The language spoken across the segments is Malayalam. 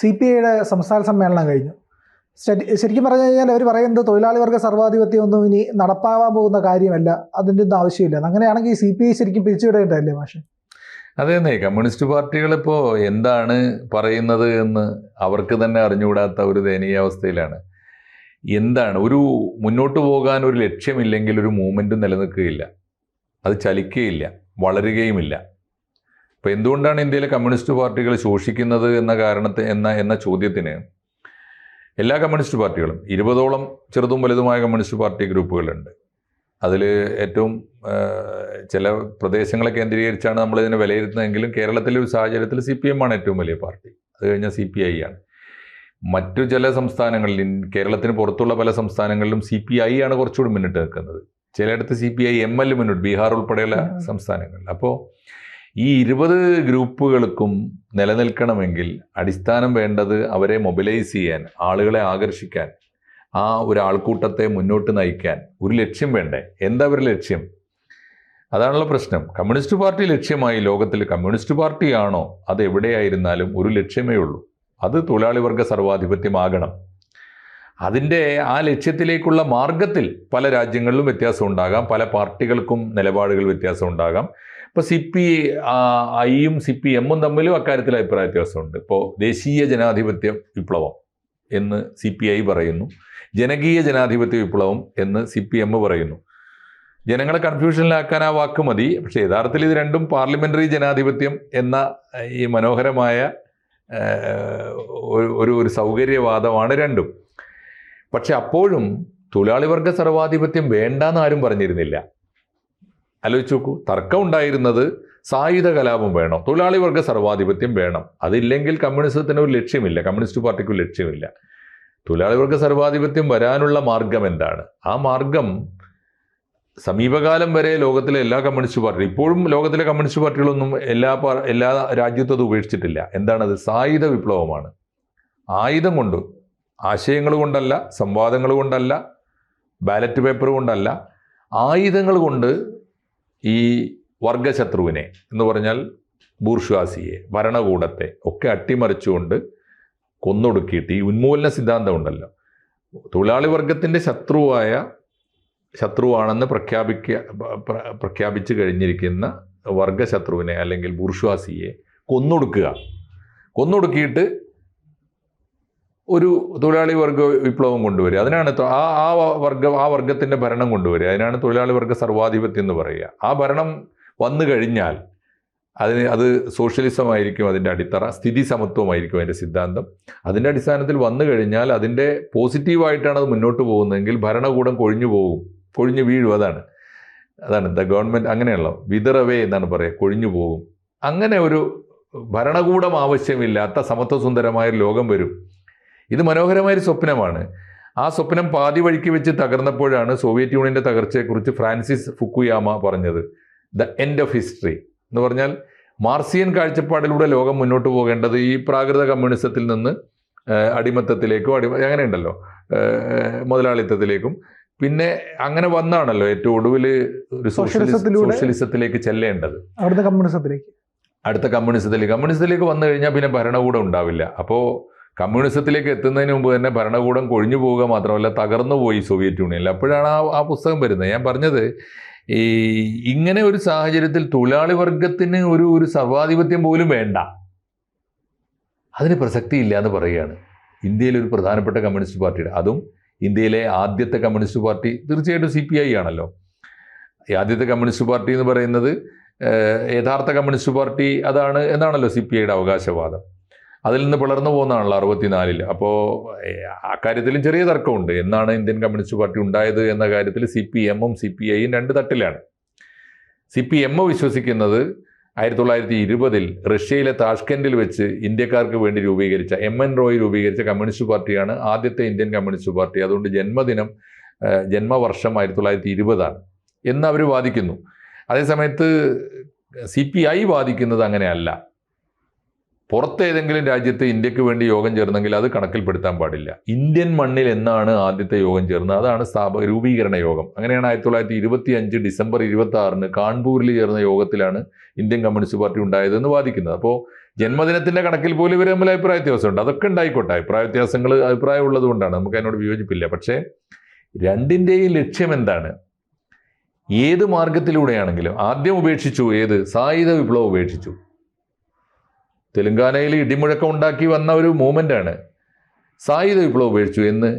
സി പി ഐയുടെ സംസ്ഥാന സമ്മേളനം കഴിഞ്ഞു. ശരിക്കും പറഞ്ഞു കഴിഞ്ഞാൽ അവർ പറയുന്നത് തൊഴിലാളി വർഗ സർവാധിപത്യം ഒന്നും ഇനി നടപ്പാവാൻ പോകുന്ന കാര്യമല്ല അതിന്റെ ഒന്നും ആവശ്യമില്ല. അങ്ങനെയാണെങ്കിൽ സി പി ഐ ശരിക്കും പിരിച്ചുവിടേണ്ടതല്ലേ മാഷെ? അതെ തന്നെ കമ്മ്യൂണിസ്റ്റ് പാർട്ടികളിപ്പോൾ എന്താണ് പറയുന്നത് എന്ന് അവർക്ക് തന്നെ അറിഞ്ഞുകൂടാത്ത ഒരു ദയനീയാവസ്ഥയിലാണ് എന്താണ് ഒരു മുന്നോട്ട് പോകാൻ ഒരു ലക്ഷ്യമില്ലെങ്കിൽ ഒരു മൂവ്മെന്റും നിലനിൽക്കുകയില്ല. അത് ചലിക്കുകയില്ല വളരുകയുമില്ല. അപ്പോൾ എന്തുകൊണ്ടാണ് ഇന്ത്യയിലെ കമ്മ്യൂണിസ്റ്റ് പാർട്ടികൾ ശോഷിക്കുന്നത് എന്ന കാരണത്തെ എന്ന എന്ന ചോദ്യത്തിന് എല്ലാ കമ്മ്യൂണിസ്റ്റ് പാർട്ടികളും ഇരുപതോളം ചെറുതും വലുതുമായ കമ്മ്യൂണിസ്റ്റ് പാർട്ടി ഗ്രൂപ്പുകളുണ്ട്. അതിൽ ഏറ്റവും ചില പ്രദേശങ്ങളെ കേന്ദ്രീകരിച്ചാണ് നമ്മൾ ഇതിനെ വിലയിരുത്തുന്നതെങ്കിലും കേരളത്തിലെ ഒരു സാഹചര്യത്തിൽ സി പി എം ആണ് ഏറ്റവും വലിയ പാർട്ടി. അത് കഴിഞ്ഞാൽ സി പി ഐ ആണ്. മറ്റു ചില സംസ്ഥാനങ്ങളിൽ കേരളത്തിന് പുറത്തുള്ള പല സംസ്ഥാനങ്ങളിലും സി പി ഐ ആണ് കുറച്ചുകൂടി മുന്നിട്ട് നിൽക്കുന്നത്. ചിലയിടത്ത് C P I M L മുന്നിട്ട് ബീഹാർ ഉൾപ്പെടെയുള്ള സംസ്ഥാനങ്ങളിൽ. അപ്പോൾ ഈ ഇരുപത് ഗ്രൂപ്പുകൾക്കും നിലനിൽക്കണമെങ്കിൽ അടിസ്ഥാനം വേണ്ടത് അവരെ മൊബിലൈസ് ചെയ്യാൻ ആളുകളെ ആകർഷിക്കാൻ ആ ഒരു ആൾക്കൂട്ടത്തെ മുന്നോട്ട് നയിക്കാൻ ഒരു ലക്ഷ്യം വേണ്ടേ? എന്താ ഒരു ലക്ഷ്യം? അതാണല്ലോ പ്രശ്നം. കമ്മ്യൂണിസ്റ്റ് പാർട്ടി ലക്ഷ്യമായി ലോകത്തിൽ കമ്മ്യൂണിസ്റ്റ് പാർട്ടിയാണോ? അത് എവിടെയായിരുന്നാലും ഒരു ലക്ഷ്യമേ ഉള്ളൂ. അത് തൊഴിലാളി വർഗ സർവാധിപത്യമാകണം. അതിന്റെ ആ ലക്ഷ്യത്തിലേക്കുള്ള മാർഗത്തിൽ പല രാജ്യങ്ങളിലും വ്യത്യാസം ഉണ്ടാകാം. പല പാർട്ടികൾക്കും നിലപാടുകൾ വ്യത്യാസം ഉണ്ടാകാം. ഇപ്പോൾ സി പി ഐയും സി പി എമ്മും തമ്മിലും അക്കാര്യത്തിൽ അഭിപ്രായ വ്യത്യാസമുണ്ട്. ഇപ്പോൾ ദേശീയ ജനാധിപത്യ വിപ്ലവം എന്ന് സി പി ഐ പറയുന്നു. ജനകീയ ജനാധിപത്യ വിപ്ലവം എന്ന് സി പി എം പറയുന്നു. ജനങ്ങളെ കൺഫ്യൂഷനിലാക്കാൻ ആ വാക്ക് മതി. പക്ഷേ യഥാർത്ഥത്തിൽ ഇത് രണ്ടും പാർലമെന്ററി ജനാധിപത്യം എന്ന ഈ മനോഹരമായ ഒരു ഒരു സൗകര്യവാദമാണ് രണ്ടും. പക്ഷെ അപ്പോഴും തൊഴിലാളി വർഗ സർവാധിപത്യം വേണ്ടെന്ന് ആരും പറഞ്ഞിരുന്നില്ല. ആലോചിച്ച് നോക്കൂ തർക്കം ഉണ്ടായിരുന്നത് സായുധ കലാപം വേണം. തൊഴിലാളി വർഗ സർവാധിപത്യം വേണം. അതില്ലെങ്കിൽ കമ്മ്യൂണിസത്തിന് ഒരു ലക്ഷ്യമില്ല. കമ്മ്യൂണിസ്റ്റ് പാർട്ടിക്ക് ഒരു ലക്ഷ്യമില്ല. തൊഴിലാളി വർഗ സർവാധിപത്യം വരാനുള്ള മാർഗം എന്താണ്? ആ മാർഗം സമീപകാലം വരെ ലോകത്തിലെ എല്ലാ കമ്മ്യൂണിസ്റ്റ് പാർട്ടി ഇപ്പോഴും ലോകത്തിലെ കമ്മ്യൂണിസ്റ്റ് പാർട്ടികളൊന്നും എല്ലാ എല്ലാ രാജ്യത്തും അത് ഉപേക്ഷിച്ചിട്ടില്ല. എന്താണത്? സായുധ വിപ്ലവമാണ്. ആയുധം കൊണ്ട് ആശയങ്ങൾ കൊണ്ടല്ല സംവാദങ്ങൾ കൊണ്ടല്ല ബാലറ്റ് പേപ്പർ കൊണ്ടല്ല ആയുധങ്ങൾ കൊണ്ട് ഈ വർഗശത്രുവിനെ എന്ന് പറഞ്ഞാൽ ബൂർഷ്വാസിയെ ഭരണകൂടത്തെ ഒക്കെ അട്ടിമറിച്ചുകൊണ്ട് കൊന്നൊടുക്കിയിട്ട് ഈ ഉന്മൂലന സിദ്ധാന്തം ഉണ്ടല്ലോ. തൊഴിലാളി വർഗത്തിന്റെ ശത്രുവായ ശത്രുവാണെന്ന് പ്രഖ്യാപിക്ക പ്രഖ്യാപിച്ചു കഴിഞ്ഞിരിക്കുന്ന വർഗശത്രുവിനെ അല്ലെങ്കിൽ ബൂർഷ്വാസിയെ കൊന്നൊടുക്കുക. കൊന്നൊടുക്കിയിട്ട് ഒരു തൊഴിലാളി വർഗ വിപ്ലവം കൊണ്ടുവരിക. അതിനാണ് ആ ആ വർഗ ആ വർഗത്തിന്റെ ഭരണം കൊണ്ടുവരിക. അതിനാണ് തൊഴിലാളി വർഗ സർവാധിപത്യം എന്ന് പറയുക. ആ ഭരണം വന്നു കഴിഞ്ഞാൽ അതിന് അത് സോഷ്യലിസമായിരിക്കും അതിന്റെ അടിത്തറ സ്ഥിതി സമത്വമായിരിക്കും അതിന്റെ സിദ്ധാന്തം. അതിന്റെ അടിസ്ഥാനത്തിൽ വന്നു കഴിഞ്ഞാൽ അതിന്റെ പോസിറ്റീവായിട്ടാണ് അത് മുന്നോട്ട് പോകുന്നതെങ്കിൽ ഭരണകൂടം കൊഴിഞ്ഞു പോകും. കൊഴിഞ്ഞു വീഴും അതാണ്. അതാണ് ദ ഗവൺമെന്റ് അങ്ങനെയുള്ള വിതറവേ എന്നാണ് പറയുക കൊഴിഞ്ഞു പോകും. അങ്ങനെ ഒരു ഭരണകൂടം ആവശ്യമില്ലാത്ത സമത്വസുന്ദരമായ ലോകം വരും. ഇത് മനോഹരമായൊരു സ്വപ്നമാണ്. ആ സ്വപ്നം പാതി വഴിക്ക് വെച്ച് തകർന്നപ്പോഴാണ് സോവിയറ്റ് യൂണിയന്റെ തകർച്ചയെക്കുറിച്ച് ഫ്രാൻസിസ് ഫുക്കുയാമ പറഞ്ഞത്. ദ എൻഡ് ഓഫ് ഹിസ്റ്ററി എന്ന് പറഞ്ഞാൽ മാർസിയൻ കാഴ്ചപ്പാടിലൂടെ ലോകം മുന്നോട്ട് പോകേണ്ടത് ഈ പ്രാകൃത കമ്മ്യൂണിസത്തിൽ നിന്ന് അടിമത്തത്തിലേക്കും അടിമ അങ്ങനെയുണ്ടല്ലോ മുതലാളിത്തത്തിലേക്കും. പിന്നെ അങ്ങനെ വന്നാണല്ലോ ഏറ്റവും ഒടുവിൽ ഒരു സോഷ്യലിസത്തിലേക്ക് ചെല്ലേണ്ടത്. അടുത്ത കമ്മ്യൂണിസത്തിലേക്ക്. അടുത്ത കമ്മ്യൂണിസത്തിലേക്ക്. കമ്മ്യൂണിസത്തിലേക്ക് വന്നു കഴിഞ്ഞാൽ പിന്നെ ഭരണകൂടം ഉണ്ടാവില്ല. അപ്പോൾ കമ്മ്യൂണിസത്തിലേക്ക് എത്തുന്നതിന് മുമ്പ് തന്നെ ഭരണകൂടം കൊഴിഞ്ഞു പോവുക മാത്രമല്ല തകർന്നു പോയി സോവിയറ്റ് യൂണിയനിൽ. അപ്പോഴാണ് ആ ആ പുസ്തകം വരുന്നത്. ഞാൻ പറഞ്ഞത് ഈ ഇങ്ങനെ ഒരു സാഹചര്യത്തിൽ തൊഴിലാളി വർഗത്തിന് ഒരു ഒരു സർവാധിപത്യം പോലും വേണ്ട. അതിന് പ്രസക്തിയില്ല എന്ന് പറയുകയാണ്. ഇന്ത്യയിലെ ഒരു പ്രധാനപ്പെട്ട കമ്മ്യൂണിസ്റ്റ് പാർട്ടിയുടെ അതും ഇന്ത്യയിലെ ആദ്യത്തെ കമ്മ്യൂണിസ്റ്റ് പാർട്ടി തീർച്ചയായിട്ടും സി പി ഐ ആണല്ലോ. ആദ്യത്തെ കമ്മ്യൂണിസ്റ്റ് പാർട്ടി എന്ന് പറയുന്നത് യഥാർത്ഥ കമ്മ്യൂണിസ്റ്റ് പാർട്ടി അതാണ് എന്നാണല്ലോ സി പി ഐയുടെ അവകാശവാദം. അതിൽ നിന്ന് പിളർന്നു പോകുന്നതാണല്ലോ അറുപത്തിനാലിൽ അപ്പോൾ അക്കാര്യത്തിലും ചെറിയ തർക്കമുണ്ട്. എന്നാണ് ഇന്ത്യൻ കമ്മ്യൂണിസ്റ്റ് പാർട്ടി ഉണ്ടായത് എന്ന കാര്യത്തിൽ സി പി എമ്മും സി പി ഐയും രണ്ട് തട്ടിലാണ്. സി പി എം വിശ്വസിക്കുന്നത് ആയിരത്തി തൊള്ളായിരത്തി ഇരുപതിൽ റഷ്യയിലെ താഷ്കൻഡിൽ വെച്ച് ഇന്ത്യക്കാർക്ക് വേണ്ടി രൂപീകരിച്ച എം എൻ റോയ് രൂപീകരിച്ച കമ്മ്യൂണിസ്റ്റ് പാർട്ടിയാണ് ആദ്യത്തെ ഇന്ത്യൻ കമ്മ്യൂണിസ്റ്റ് പാർട്ടി. അതുകൊണ്ട് ജന്മദിനം ജന്മവർഷം ആയിരത്തി തൊള്ളായിരത്തി ഇരുപതാണ് എന്ന് അവർ വാദിക്കുന്നു. അതേസമയത്ത് സി പി ഐ വാദിക്കുന്നത് അങ്ങനെയല്ല. പുറത്തേതെങ്കിലും രാജ്യത്ത് ഇന്ത്യയ്ക്ക് വേണ്ടി യോഗം ചേർന്നെങ്കിൽ അത് കണക്കിൽപ്പെടുത്താൻ പാടില്ല. ഇന്ത്യൻ മണ്ണിൽ എന്നാണ് ആദ്യത്തെ യോഗം ചേർന്നത്? അതാണ് സ്ഥാപക രൂപീകരണ യോഗം. അങ്ങനെയാണ് ആയിരത്തി തൊള്ളായിരത്തി ഇരുപത്തി അഞ്ച് ഡിസംബർ ഇരുപത്തി ആറിന് കാൺപൂരിൽ ചേർന്ന യോഗത്തിലാണ് ഇന്ത്യൻ കമ്മ്യൂണിസ്റ്റ് പാർട്ടി ഉണ്ടായതെന്ന് വാദിക്കുന്നത്. അപ്പോൾ ജന്മദിനത്തിന്റെ കണക്കിൽ പോലും ഇവർ തമ്മിൽ അഭിപ്രായ വ്യത്യാസമുണ്ട്. അതൊക്കെ ഉണ്ടായിക്കോട്ടെ. അഭിപ്രായ വ്യത്യാസങ്ങൾ അഭിപ്രായം ഉള്ളത് കൊണ്ടാണ് നമുക്ക് അതിനോട് വിയോജിപ്പില്ല. പക്ഷേ രണ്ടിന്റെയും ലക്ഷ്യം എന്താണ്? ഏത് മാർഗത്തിലൂടെയാണെങ്കിലും ആദ്യം ഉപേക്ഷിച്ചു ഏത്? സായുധ വിപ്ലവം ഉപേക്ഷിച്ചു. തെലങ്കാനയിൽ ഇടിമുഴക്കം ഉണ്ടാക്കി വന്ന ഒരു മൂവ്മെന്റാണ് സായുധ വിപ്ലവം ഉപേക്ഷിച്ചു എന്ന്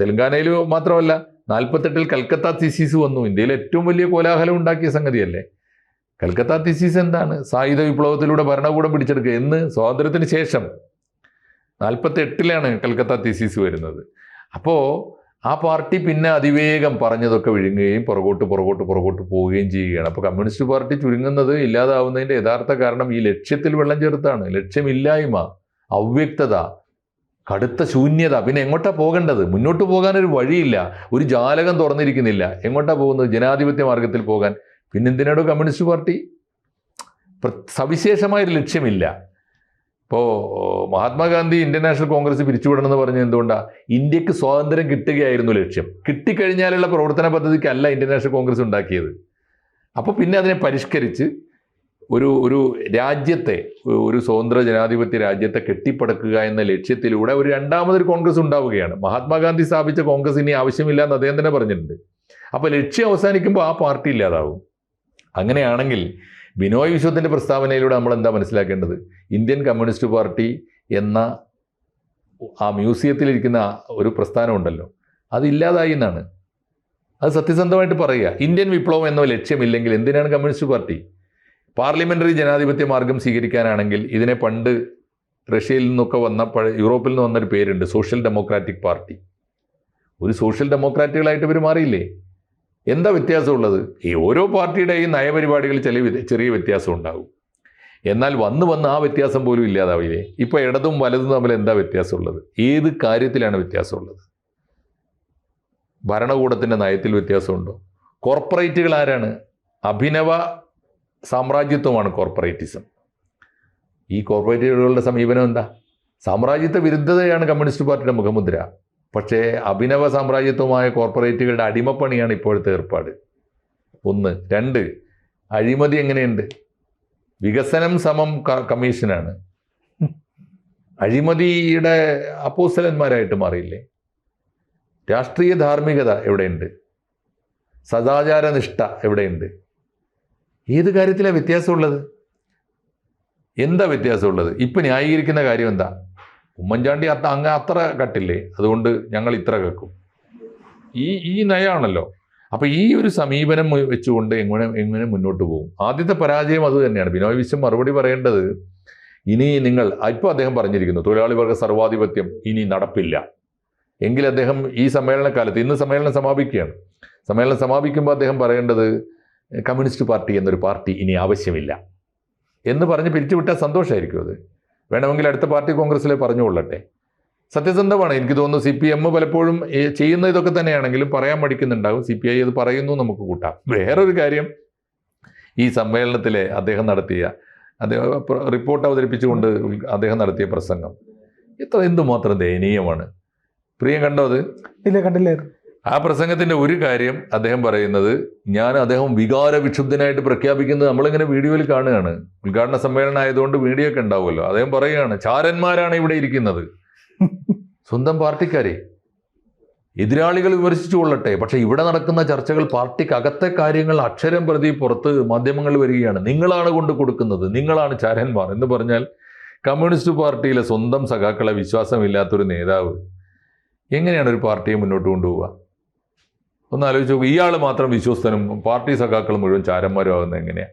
തെലങ്കാനയിൽ മാത്രമല്ല നാൽപ്പത്തെട്ടിൽ കൽക്കത്ത തിസീസ് വന്നു. ഇന്ത്യയിൽ ഏറ്റവും വലിയ കോലാഹലം ഉണ്ടാക്കിയ സംഗതിയല്ലേ? കൽക്കത്ത തിസീസ് എന്താണ്? സായുധ വിപ്ലവത്തിലൂടെ ഭരണകൂടം പിടിച്ചെടുക്കുക എന്ന് സ്വാതന്ത്ര്യത്തിന് ശേഷം നാൽപ്പത്തെട്ടിലാണ് കൽക്കത്ത തിസീസ് വരുന്നത്. അപ്പോൾ ആ പാർട്ടി പിന്നെ അതിവേഗം പറഞ്ഞതൊക്കെ വിഴുങ്ങുകയും പുറകോട്ട് പുറകോട്ട് പുറകോട്ട് പോവുകയും ചെയ്യുകയാണ്. അപ്പോൾ കമ്മ്യൂണിസ്റ്റ് പാർട്ടി ചുരുങ്ങുന്നത് ഇല്ലാതാവുന്നതിന്റെ യഥാർത്ഥ കാരണം ഈ ലക്ഷ്യത്തിൽ വെള്ളം ചേർത്താണ്. ലക്ഷ്യമില്ലായ്മ അവ്യക്തത കടുത്ത ശൂന്യത. പിന്നെ എങ്ങോട്ടാ പോകേണ്ടത്? മുന്നോട്ട് പോകാൻ ഒരു വഴിയില്ല. ഒരു ജാലകം തുറന്നിരിക്കുന്നില്ല. എങ്ങോട്ടാ പോകുന്നത്? ജനാധിപത്യ മാർഗത്തിൽ പോകാൻ. പിന്നെന്തിനാടോ കമ്മ്യൂണിസ്റ്റ് പാർട്ടി? സവിശേഷമായൊരു ലക്ഷ്യമില്ല. ഇപ്പോൾ മഹാത്മാഗാന്ധി ഇന്ത്യൻ നാഷണൽ കോൺഗ്രസ് പിരിച്ചുവിടണം എന്ന് പറഞ്ഞത് എന്തുകൊണ്ടാണ് ഇന്ത്യയ്ക്ക് സ്വാതന്ത്ര്യം കിട്ടുകയായിരുന്നു ലക്ഷ്യം. കിട്ടിക്കഴിഞ്ഞാലുള്ള പ്രവർത്തന പദ്ധതിക്കല്ല ഇന്ത്യൻ നാഷണൽ കോൺഗ്രസ് ഉണ്ടാക്കിയത്. അപ്പോൾ പിന്നെ അതിനെ പരിഷ്കരിച്ച് ഒരു ഒരു രാജ്യത്തെ ഒരു സ്വതന്ത്ര ജനാധിപത്യ രാജ്യത്തെ കെട്ടിപ്പടക്കുക എന്ന ലക്ഷ്യത്തിലൂടെ ഒരു രണ്ടാമതൊരു കോൺഗ്രസ് ഉണ്ടാവുകയാണ്. മഹാത്മാഗാന്ധി സ്ഥാപിച്ച കോൺഗ്രസ് ഇനി ആവശ്യമില്ല എന്ന് അദ്ദേഹം തന്നെ പറഞ്ഞിട്ടുണ്ട്. അപ്പോൾ ലക്ഷ്യം അവസാനിക്കുമ്പോൾ ആ പാർട്ടി ഇല്ലാതാവും. അങ്ങനെയാണെങ്കിൽ ബിനോയ് വിശ്വത്തിന്റെ പ്രസ്താവനയിലൂടെ നമ്മൾ എന്താ മനസ്സിലാക്കേണ്ടത്? ഇന്ത്യൻ കമ്മ്യൂണിസ്റ്റ് പാർട്ടി എന്ന ആ മ്യൂസിയത്തിലിരിക്കുന്ന ഒരു പ്രസ്ഥാനമുണ്ടല്ലോ ഉണ്ടല്ലോ. അത് എന്നാണ്. അത് സത്യസന്ധമായിട്ട് പറയുക. ഇന്ത്യൻ വിപ്ലവം എന്ന ലക്ഷ്യമില്ലെങ്കിൽ എന്തിനാണ് കമ്മ്യൂണിസ്റ്റ് പാർട്ടി? പാർലമെന്ററി ജനാധിപത്യ മാർഗം സ്വീകരിക്കാനാണെങ്കിൽ ഇതിനെ പണ്ട് റഷ്യയിൽ നിന്നൊക്കെ വന്ന യൂറോപ്പിൽ നിന്ന് വന്നൊരു പേരുണ്ട് സോഷ്യൽ ഡെമോക്രാറ്റിക് പാർട്ടി. ഒരു സോഷ്യൽ ഡെമോക്രാറ്റുകളായിട്ട് ഇവർ മാറിയില്ലേ? എന്താ വ്യത്യാസമുള്ളത്? ഈ ഓരോ പാർട്ടിയുടെയും നയപരിപാടികൾ ചെറിയ ചെറിയ വ്യത്യാസം ഉണ്ടാകും എന്നാൽ വന്ന് വന്ന് ആ വ്യത്യാസം പോലും ഇല്ലാതാവില്ലേ? ഇപ്പോൾ ഇടതും വലതും തമ്മിൽ എന്താ വ്യത്യാസമുള്ളത്? ഏത് കാര്യത്തിലാണ് വ്യത്യാസമുള്ളത്? ഭരണകൂടത്തിന്റെ നയത്തിൽ വ്യത്യാസമുണ്ടോ? കോർപ്പറേറ്റുകൾ ആരാണ്? അഭിനവ സാമ്രാജ്യത്വമാണ് കോർപ്പറേറ്റിസം. ഈ കോർപ്പറേറ്റുകളുടെ സമീപനം എന്താ? സാമ്രാജ്യത്വ വിരുദ്ധതയാണ് കമ്മ്യൂണിസ്റ്റ് പാർട്ടിയുടെ മുഖമുദ്ര. പക്ഷേ അഭിനവ സാമ്രാജ്യത്വമായ കോർപ്പറേറ്റുകളുടെ അടിമപ്പണിയാണ് ഇപ്പോഴത്തെ ഏർപ്പാട്. ഒന്ന്. രണ്ട്. അഴിമതി എങ്ങനെയുണ്ട്? വികസനം സമം കമ്മീഷനാണ്. അഴിമതിയുടെ അപ്പോസ്തലന്മാരായിട്ട് മാറിയില്ലേ? രാഷ്ട്രീയ ധാർമ്മികത എവിടെയുണ്ട്? സദാചാരനിഷ്ഠ എവിടെയുണ്ട്? ഏത് കാര്യത്തിലാണ് വ്യത്യാസമുള്ളത്? എന്താ വ്യത്യാസമുള്ളത്? ഇപ്പം ന്യായീകരിക്കുന്ന കാര്യം എന്താ? ഉമ്മൻചാണ്ടി അത്ത അങ്ങ് അത്ര കട്ടില്ലേ? അതുകൊണ്ട് ഞങ്ങൾ ഇത്ര കേൾക്കും. ഈ ഈ നയമാണല്ലോ അപ്പോൾ ഈ ഒരു സമീപനം വെച്ചുകൊണ്ട് എങ്ങനെ എങ്ങനെ മുന്നോട്ട് പോകും? ആദ്യത്തെ പരാജയം അത് തന്നെയാണ്. ബിനോയ് വിശ്വം മറുപടി പറയേണ്ടത് ഇനി നിങ്ങൾ ഇപ്പോൾ അദ്ദേഹം പറഞ്ഞിരിക്കുന്നു തൊഴിലാളി വർഗ സർവാധിപത്യം ഇനി നടപ്പില്ല. എങ്കിൽ അദ്ദേഹം ഈ സമ്മേളനകാലത്ത് ഇന്ന് സമ്മേളനം സമാപിക്കുകയാണ്. സമ്മേളനം സമാപിക്കുമ്പോൾ അദ്ദേഹം പറയേണ്ടത് കമ്മ്യൂണിസ്റ്റ് പാർട്ടി എന്നൊരു പാർട്ടി ഇനി ആവശ്യമില്ല. എന്ന് പറഞ്ഞ് പിരിച്ചുവിട്ടാൽ സന്തോഷമായിരിക്കും അത്. വേണമെങ്കിൽ അടുത്ത പാർട്ടി കോൺഗ്രസ്സിലെ പറഞ്ഞുകൊള്ളട്ടെ. സത്യസന്ധമാണ്. എനിക്ക് തോന്നുന്നു സി പി എം പലപ്പോഴും ചെയ്യുന്ന ഇതൊക്കെ തന്നെയാണെങ്കിലും പറയാൻ മടിക്കുന്നുണ്ടാകും. സി പി ഐ അത് പറയുന്നു നമുക്ക് കൂട്ടാം. വേറൊരു കാര്യം ഈ സമ്മേളനത്തിലെ അദ്ദേഹം നടത്തിയ അദ്ദേഹം റിപ്പോർട്ട് അവതരിപ്പിച്ചുകൊണ്ട് അദ്ദേഹം നടത്തിയ പ്രസംഗം. ഇത്ര എന്തുമാത്രം ദയനീയമാണ്. പ്രിയം കണ്ടോ അത്? ഇല്ല കണ്ടില്ലായിരുന്നു. ആ പ്രസംഗത്തിന്റെ ഒരു കാര്യം അദ്ദേഹം പറയുന്നത് ഞാൻ അദ്ദേഹം വികാര വിക്ഷുബ്ധനായിട്ട് പ്രഖ്യാപിക്കുന്നത് നമ്മളിങ്ങനെ വീഡിയോയിൽ കാണുകയാണ്. ഉദ്ഘാടന സമ്മേളനം ആയതുകൊണ്ട് വീഡിയോ ഒക്കെ ഉണ്ടാവുമല്ലോ. അദ്ദേഹം പറയുകയാണ് ചാരന്മാരാണ് ഇവിടെ ഇരിക്കുന്നത്. സ്വന്തം പാർട്ടിക്കാരെ. എതിരാളികൾ വിമർശിച്ചു കൊള്ളട്ടെ. പക്ഷെ ഇവിടെ നടക്കുന്ന ചർച്ചകൾ പാർട്ടിക്ക് അകത്തെ കാര്യങ്ങൾ അക്ഷരം പ്രതി പുറത്ത് മാധ്യമങ്ങളിൽ വരികയാണ്. നിങ്ങളാണ് കൊണ്ട് കൊടുക്കുന്നത്. നിങ്ങളാണ് ചാരന്മാർ എന്ന് പറഞ്ഞാൽ കമ്മ്യൂണിസ്റ്റ് പാർട്ടിയിലെ സ്വന്തം സഖാക്കളെ വിശ്വാസമില്ലാത്തൊരു നേതാവ് എങ്ങനെയാണ് ഒരു പാർട്ടിയെ മുന്നോട്ട് കൊണ്ടുപോവുക? ഒന്ന് ആലോചിച്ച് നോക്കും. ഇയാൾ മാത്രം വിശ്വസ്തനും പാർട്ടി സഖാക്കൾ മുഴുവൻ ചാരന്മാരും ആകുന്നത് എങ്ങനെയാ?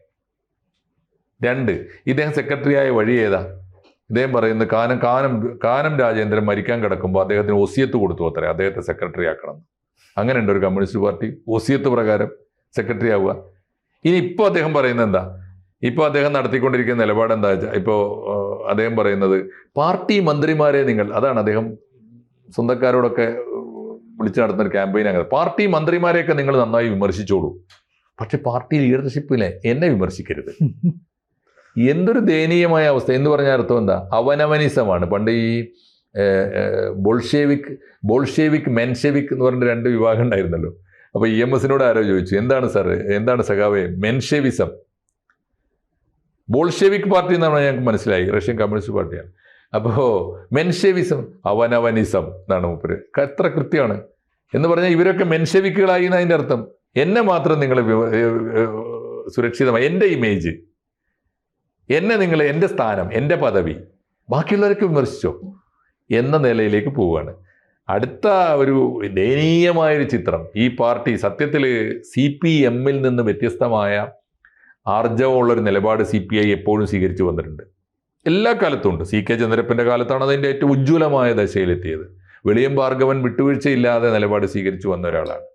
രണ്ട് ഇദ്ദേഹം സെക്രട്ടറി സെക്രട്ടറിയായ വഴി ഏതാ? ഇദ്ദേഹം പറയുന്നത് കാനം കാനം കാനം രാജേന്ദ്രൻ മരിക്കാൻ കിടക്കുമ്പോൾ അദ്ദേഹത്തിന് ഒസിയത്ത് കൊടുത്തു അത്രേ അദ്ദേഹത്തെ സെക്രട്ടറി ആക്കണം അങ്ങനെ ഉണ്ട് ഒരു കമ്മ്യൂണിസ്റ്റ് പാർട്ടി ഒസിയത്ത് പ്രകാരം സെക്രട്ടറി ആവുക. ഇനി ഇപ്പോൾ അദ്ദേഹം പറയുന്നത് എന്താ? ഇപ്പോൾ അദ്ദേഹം നടത്തിക്കൊണ്ടിരിക്കുന്ന നിലപാട് എന്താ വെച്ചാൽ ഇപ്പോൾ അദ്ദേഹം പറയുന്നത് പാർട്ടി മന്ത്രിമാരെ നിങ്ങൾ അതാണ് അദ്ദേഹം സ്വന്തക്കാരോടൊക്കെ വിളിച്ചു നടത്തുന്ന ഒരു ക്യാമ്പയിൻ അങ്ങനെ. പാർട്ടി മന്ത്രിമാരെയൊക്കെ നിങ്ങൾ നന്നായി വിമർശിച്ചോളൂ. പക്ഷെ പാർട്ടി ലീഡർഷിപ്പിനെ എന്നെ വിമർശിക്കരുത്. എന്തൊരു ദയനീയമായ അവസ്ഥ. എന്ന് പറഞ്ഞ അർത്ഥം എന്താ? അവനവനിസമാണ്. പണ്ട് ഈ ബോൾഷേവിക് ബോൾഷേവിക് മെൻഷെവിക് എന്ന് പറഞ്ഞ രണ്ട് വിഭാഗം ഉണ്ടായിരുന്നല്ലോ. അപ്പോൾ ഇ എം എസിനോട് ആരോ ചോദിച്ചു എന്താണ് സാറ്? എന്താണ് സഖാവേ? മെൻഷെവിസം. ബോൾഷെവിക് പാർട്ടി എന്ന് പറഞ്ഞാൽ ഞങ്ങൾക്ക് മനസ്സിലായി. റഷ്യൻ കമ്മ്യൂണിസ്റ്റ് പാർട്ടിയാണ്. അപ്പോൾ മെൻഷെവിസം അവനവനിസം എന്നാണ് മൂപ്പര്. എത്ര കൃത്യമാണ്. എന്ന് പറഞ്ഞാൽ ഇവരൊക്കെ മെൻഷെവിക്കുകളായി എന്നതിന്റെ അർത്ഥം? എന്നെ മാത്രം നിങ്ങൾ സുരക്ഷിതമായി എന്റെ ഇമേജ് എന്നെ നിങ്ങൾ എന്റെ സ്ഥാനം എന്റെ പദവി ബാക്കിയുള്ളവരൊക്കെ വിമർശിച്ചോ? എന്ന നിലയിലേക്ക് പോവുകയാണ്. അടുത്ത ഒരു ദയനീയമായൊരു ചിത്രം ഈ പാർട്ടി സത്യത്തിൽ സി പി എമ്മിൽ നിന്ന് വ്യത്യസ്തമായ ആർജവമുള്ളൊരു നിലപാട് സി പി ഐ എപ്പോഴും സ്വീകരിച്ചു വന്നിട്ടുണ്ട്. എല്ലാ കാലത്തും ഉണ്ട്. സി കെ ചന്ദ്രപ്പന്റെ കാലത്താണ് അതിന്റെ ഏറ്റവും ഉജ്ജ്വലമായ ദശയിലെത്തിയത്. വെളിയം ഭാർഗവൻ വിട്ടുവീഴ്ചയില്ലാതെ നിലപാട് സ്വീകരിച്ചു വന്ന ഒരാളാണ്.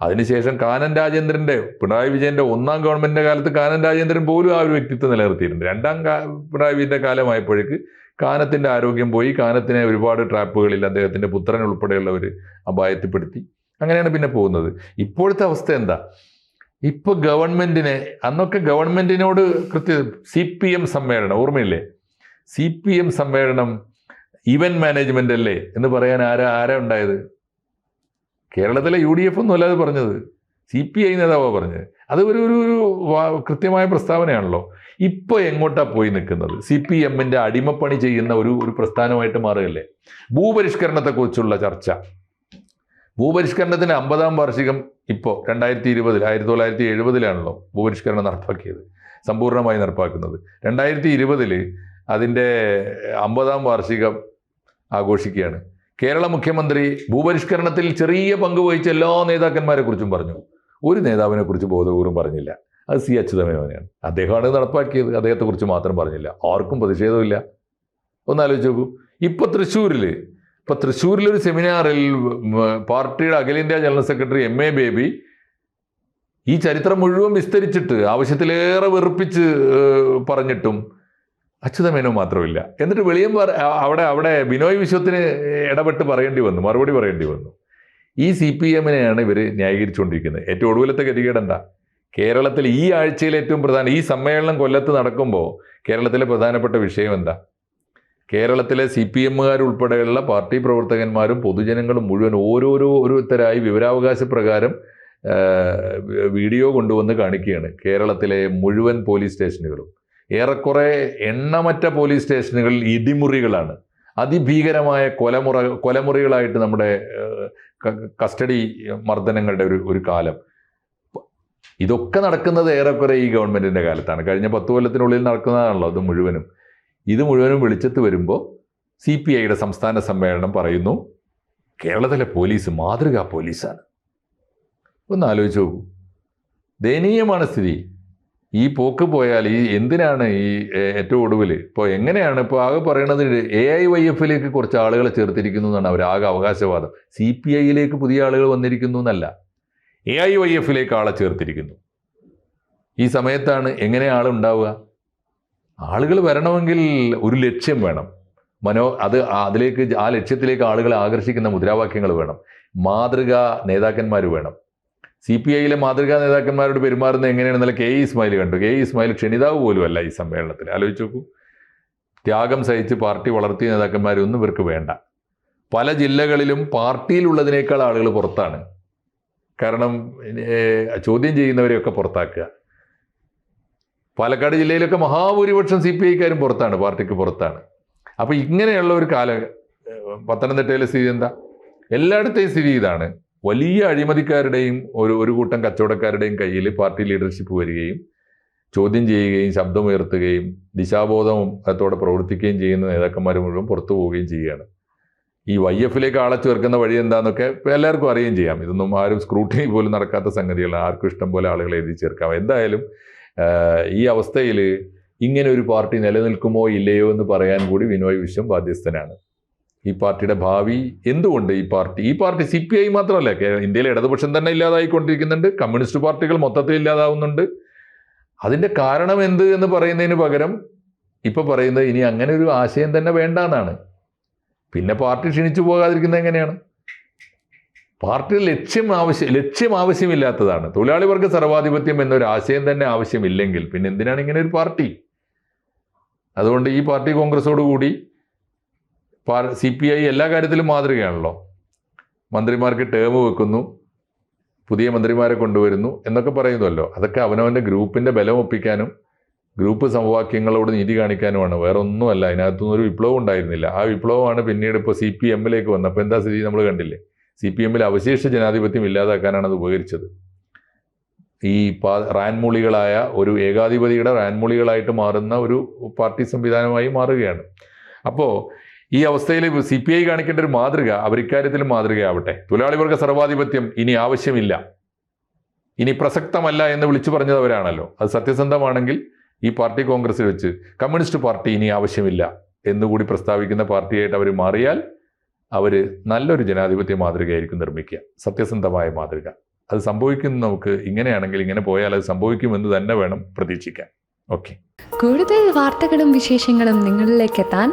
അതിനുശേഷം കാനൻ രാജേന്ദ്രന്റെ പിണറായി വിജയന്റെ ഒന്നാം ഗവൺമെന്റിന്റെ കാലത്ത് കാനൻ രാജേന്ദ്രൻ പോലും ആ ഒരു വ്യക്തിത്വം നിലനിർത്തിയിട്ടുണ്ട്. രണ്ടാം പിണറായി വിജയന്റെ കാലമായപ്പോഴേക്ക് കാനത്തിന്റെ ആരോഗ്യം പോയി. കാനത്തിനെ ഒരുപാട് ട്രാപ്പുകളിൽ അദ്ദേഹത്തിന്റെ പുത്രൻ ഉൾപ്പെടെയുള്ളവർ അപായത്തിൽപ്പെടുത്തി. അങ്ങനെയാണ് പിന്നെ പോകുന്നത്. ഇപ്പോഴത്തെ അവസ്ഥ എന്താ? ഇപ്പോൾ ഗവൺമെന്റിനെ അന്നൊക്കെ ഗവൺമെന്റിനോട് കൃത്യ സി പി എം സമ്മേളനം ഓർമ്മയില്ലേ? സി പി എം സമ്മേളനം ഇവന്റ് മാനേജ്മെന്റ് അല്ലേ എന്ന് പറയാൻ ആരാ ആരാ ഉണ്ടായത്? കേരളത്തിലെ യു ഡി എഫ് ഒന്നും അല്ലാതെ പറഞ്ഞത്. സി പി ഐ നേതാവാ പറഞ്ഞത്. അത് ഒരു ഒരു കൃത്യമായ പ്രസ്താവനയാണല്ലോ. ഇപ്പോൾ എങ്ങോട്ടാ പോയി നിൽക്കുന്നത്? സി പി എമ്മിന്റെ അടിമപ്പണി ചെയ്യുന്ന ഒരു ഒരു പ്രസ്ഥാനമായിട്ട് മാറുകയല്ലേ? ഭൂപരിഷ്കരണത്തെക്കുറിച്ചുള്ള ചർച്ച. ഭൂപരിഷ്കരണത്തിന്റെ അമ്പതാം വാർഷികം ഇപ്പോൾ രണ്ടായിരത്തി ഇരുപതിൽ ആയിരത്തി തൊള്ളായിരത്തി എഴുപതിലാണല്ലോ ഭൂപരിഷ്കരണം നടപ്പാക്കിയത്. സമ്പൂർണമായി നടപ്പാക്കുന്നത്. രണ്ടായിരത്തി ഇരുപതിൽ അതിന്റെ അമ്പതാം വാർഷികം ആഘോഷിക്കുകയാണ്. കേരള മുഖ്യമന്ത്രി ഭൂപരിഷ്കരണത്തിൽ ചെറിയ പങ്ക് വഹിച്ച എല്ലാ നേതാക്കന്മാരെ കുറിച്ചും പറഞ്ഞു. ഒരു നേതാവിനെ കുറിച്ച് ബോധപൂർവം പറഞ്ഞില്ല. അത് സി അച്യുതമേനോനെയാണ് അദ്ദേഹമാണ് നടപ്പാക്കിയത്. അദ്ദേഹത്തെക്കുറിച്ച് മാത്രം പറഞ്ഞില്ല. ആർക്കും പ്രതിഷേധമില്ല ഒന്ന് ആലോചിച്ച് നോക്കൂ. ഇപ്പോൾ തൃശ്ശൂരിൽ ഇപ്പോൾ തൃശ്ശൂരിലൊരു സെമിനാറിൽ പാർട്ടിയുടെ അഖിലേന്ത്യാ general secretary M A Baby ഈ ചരിത്രം മുഴുവൻ വിസ്തരിച്ചിട്ട് ആവശ്യത്തിലേറെ വെറുപ്പിച്ച് പറഞ്ഞിട്ടും അച്യുതമേനോ മാത്രമില്ല. എന്നിട്ട് വെളിയം അവിടെ അവിടെ ബിനോയ് വിശ്വത്തിന് ഇടപെട്ട് പറയേണ്ടി വന്നു മറുപടി പറയേണ്ടി വന്നു. ഈ സി പി എമ്മിനെയാണ് ഇവർ ന്യായീകരിച്ചുകൊണ്ടിരിക്കുന്നത്. ഏറ്റവും ഒടുവിലത്തെ ഗതികേടെന്താ കേരളത്തിൽ ഈ ആഴ്ചയിൽ ഏറ്റവും പ്രധാന ഈ സമ്മേളനം കൊല്ലത്ത് നടക്കുമ്പോൾ കേരളത്തിലെ പ്രധാനപ്പെട്ട വിഷയം എന്താ? കേരളത്തിലെ സി പി എമ്മുകാരുൾപ്പെടെയുള്ള പാർട്ടി പ്രവർത്തകന്മാരും പൊതുജനങ്ങളും മുഴുവൻ ഓരോരോ ഓരോരുത്തരായി വിവരാവകാശ പ്രകാരം വീഡിയോ കൊണ്ടുവന്ന് കാണിക്കുകയാണ് കേരളത്തിലെ മുഴുവൻ പോലീസ് സ്റ്റേഷനുകളും. ഏറെക്കുറെ എണ്ണമറ്റ പോലീസ് സ്റ്റേഷനുകളിൽ ഇടിമുറികളാണ്. അതിഭീകരമായ കൊലമുറ കൊലമുറികളായിട്ട് നമ്മുടെ കസ്റ്റഡി മർദ്ദനങ്ങളുടെ ഒരു ഒരു കാലം. ഇതൊക്കെ നടക്കുന്നത് ഏറെക്കുറെ ഈ ഗവൺമെന്റിന്റെ കാലത്താണ്. കഴിഞ്ഞ പത്ത് കൊല്ലത്തിനുള്ളിൽ നടക്കുന്നതാണല്ലോ അത് മുഴുവനും. ഇത് മുഴുവനും വെളിച്ചത്ത് വരുമ്പോൾ സി പി ഐയുടെ സംസ്ഥാന സമ്മേളനം പറയുന്നു കേരളത്തിലെ പോലീസ് മാതൃകാ പോലീസാണ്. ഒന്ന് ആലോചിച്ച് നോക്കൂ. ദയനീയമാണ് സ്ഥിതി. ഈ പോക്ക് പോയാൽ ഈ എന്തിനാണ് ഈ ഏറ്റവും ഒടുവിൽ? ഇപ്പോൾ എങ്ങനെയാണ് ഇപ്പോൾ ആകെ പറയുന്നത് എ ഐ വൈ എഫിലേക്ക് കുറച്ച് ആളുകളെ ചേർത്തിരിക്കുന്നു എന്നാണ് അവർ ആകെ അവകാശവാദം. സി പി ഐയിലേക്ക് പുതിയ ആളുകൾ വന്നിരിക്കുന്നു എന്നല്ല. എ ഐ വൈ എഫിലേക്ക് ആളെ ചേർത്തിരിക്കുന്നു. ഈ സമയത്താണ് എങ്ങനെ ആളുണ്ടാവുക ആളുകൾ വരണമെങ്കിൽ ഒരു ലക്ഷ്യം വേണം. മനോ അത് അതിലേക്ക് ആ ലക്ഷ്യത്തിലേക്ക് ആളുകളെ ആകർഷിക്കുന്ന മുദ്രാവാക്യങ്ങൾ വേണം. മാതൃകാ നേതാക്കന്മാർ വേണം. സി പി ഐയിലെ മാതൃകാ നേതാക്കന്മാരോട് പെരുമാറുന്നത് എങ്ങനെയാണ്? എങ്ങനെയാണെന്നല്ല കെ ഇസ്മായിൽ കണ്ടു. കെ ഇ ഇസ്മായിൽ ക്ഷണിതാവ് പോലുമല്ല ഈ സമ്മേളനത്തിൽ. ആലോചിച്ച് നോക്കൂ. ത്യാഗം സഹിച്ച് പാർട്ടി വളർത്തിയ നേതാക്കന്മാരൊന്നും ഇവർക്ക് വേണ്ട. പല ജില്ലകളിലും പാർട്ടിയിലുള്ളതിനേക്കാൾ ആളുകൾ പുറത്താണ്. കാരണം ചോദ്യം ചെയ്യുന്നവരെയൊക്കെ പുറത്താക്കുക. പാലക്കാട് ജില്ലയിലൊക്കെ മഹാഭൂരിപക്ഷം സി പി ഐക്കാരും പുറത്താണ്. പാർട്ടിക്ക് പുറത്താണ്. അപ്പോൾ ഇങ്ങനെയുള്ള ഒരു കാല പത്തനംതിട്ടയിലെ സ്ഥിതി എന്താ? എല്ലായിടത്തെയും സ്ഥിതി ഇതാണ്. വലിയ അഴിമതിക്കാരുടെയും ഒരു ഒരു കൂട്ടം കച്ചവടക്കാരുടെയും കയ്യിൽ പാർട്ടി ലീഡർഷിപ്പ് വരികയും ചോദ്യം ചെയ്യുകയും ശബ്ദമുയർത്തുകയും ദിശാബോധത്തോടെ പ്രവർത്തിക്കുകയും ചെയ്യുന്ന നേതാക്കന്മാർ മുഴുവൻ പുറത്തു പോവുകയും ചെയ്യുകയാണ്. ഈ വൈ എഫിലേക്ക് ആളെ ചേർക്കുന്ന വഴി എന്താണെന്നൊക്കെ എല്ലാവർക്കും അറിയുകയും ചെയ്യാം. ഇതൊന്നും ആരും സ്ക്രൂട്ടിനി പോലും നടക്കാത്ത സംഗതികളാണ്. ആർക്കും ഇഷ്ടം പോലെ ആളുകളെ എഴുതി ചേർക്കാം. എന്തായാലും ഈ അവസ്ഥയിൽ ഇങ്ങനെ ഒരു പാർട്ടി നിലനിൽക്കുമോ ഇല്ലയോ എന്ന് പറയാൻ കൂടി വിനോയ് വിശ്വം ബാധ്യസ്ഥനാണ്. ഈ പാർട്ടിയുടെ ഭാവി എന്തുകൊണ്ട് ഈ പാർട്ടി? ഈ പാർട്ടി സി പി ഐ മാത്രമല്ല ഇന്ത്യയിലെ ഇടതുപക്ഷം തന്നെ ഇല്ലാതായിക്കൊണ്ടിരിക്കുന്നുണ്ട്. കമ്മ്യൂണിസ്റ്റ് പാർട്ടികൾ മൊത്തത്തിൽ ഇല്ലാതാവുന്നുണ്ട്. അതിന്റെ കാരണം എന്ത് എന്ന് പറയുന്നതിന് പകരം ഇപ്പൊ പറയുന്നത് ഇനി അങ്ങനെ ഒരു ആശയം തന്നെ വേണ്ട എന്നാണ് പിന്നെ പാർട്ടി ക്ഷണിച്ചു പോകാതിരിക്കുന്നത് എങ്ങനെയാണ്? പാർട്ടി ലക്ഷ്യം ആവശ്യം ലക്ഷ്യം ആവശ്യമില്ലാത്തതാണ്. തൊഴിലാളി വർഗ സർവാധിപത്യം എന്നൊരു ആശയം തന്നെ ആവശ്യമില്ലെങ്കിൽ പിന്നെ എന്തിനാണ് ഇങ്ങനെ ഒരു പാർട്ടി? അതുകൊണ്ട് ഈ പാർട്ടി കോൺഗ്രസോട് കൂടി സി പി ഐ എല്ലാ കാര്യത്തിലും മാതൃകയാണല്ലോ. മന്ത്രിമാർക്ക് ടേം വെക്കുന്നു പുതിയ മന്ത്രിമാരെ കൊണ്ടുവരുന്നു എന്നൊക്കെ പറയുന്നുവല്ലോ. അതൊക്കെ അവനവന്റെ ഗ്രൂപ്പിന്റെ ബലം ഒപ്പിക്കാനും ഗ്രൂപ്പ് സമവാക്യങ്ങളോട് നീതി കാണിക്കാനുമാണ്. വേറെ ഒന്നുമല്ല അതിനകത്തുനിന്ന് ഒരു വിപ്ലവം ഉണ്ടായിരുന്നില്ല. ആ വിപ്ലവമാണ് പിന്നീട് ഇപ്പോൾ സി പി എമ്മിലേക്ക് വന്നപ്പോൾ എന്താ സ്ഥിതി നമ്മൾ കണ്ടില്ലേ? സി പി എമ്മിൽ അവശേഷ ജനാധിപത്യം ഇല്ലാതാക്കാനാണ് അത് ഉപകരിച്ചത്. ഈ പാ റാൻമൂളികളായ ഒരു ഏകാധിപതിയുടെ റാൻമൂളികളായിട്ട് മാറുന്ന ഒരു പാർട്ടി സംവിധാനമായി മാറുകയാണ്. അപ്പോൾ ഈ അവസ്ഥയിൽ സി പി ഐ കാണിക്കേണ്ട ഒരു മാതൃക അവർ ഇക്കാര്യത്തിലും മാതൃകയാവട്ടെ. തൊഴിലാളി വർഗ സർവാധിപത്യം ഇനി ആവശ്യമില്ല. ഇനി പ്രസക്തമല്ല എന്ന് വിളിച്ചു പറഞ്ഞതവരാണല്ലോ. അത് സത്യസന്ധമാണെങ്കിൽ ഈ പാർട്ടി കോൺഗ്രസിൽ വെച്ച് കമ്മ്യൂണിസ്റ്റ് പാർട്ടി ഇനി ആവശ്യമില്ല എന്നുകൂടി പ്രസ്താവിക്കുന്ന പാർട്ടിയായിട്ട് അവർ മാറിയാൽ അവർ നല്ലൊരു ജനാധിപത്യ മാതൃകയായിരിക്കും നിർമ്മിക്കുക. സത്യസന്ധമായ മാതൃക. അത് സംഭവിക്കുന്ന നമുക്ക് ഇങ്ങനെയാണെങ്കിൽ ഇങ്ങനെ പോയാൽ അത് സംഭവിക്കുമെന്ന് തന്നെ വേണം പ്രതീക്ഷിക്കാൻ. ഓക്കെ. കൂടുതൽ വാർത്തകളും വിശേഷങ്ങളും നിങ്ങളിലേക്ക് എത്താൻ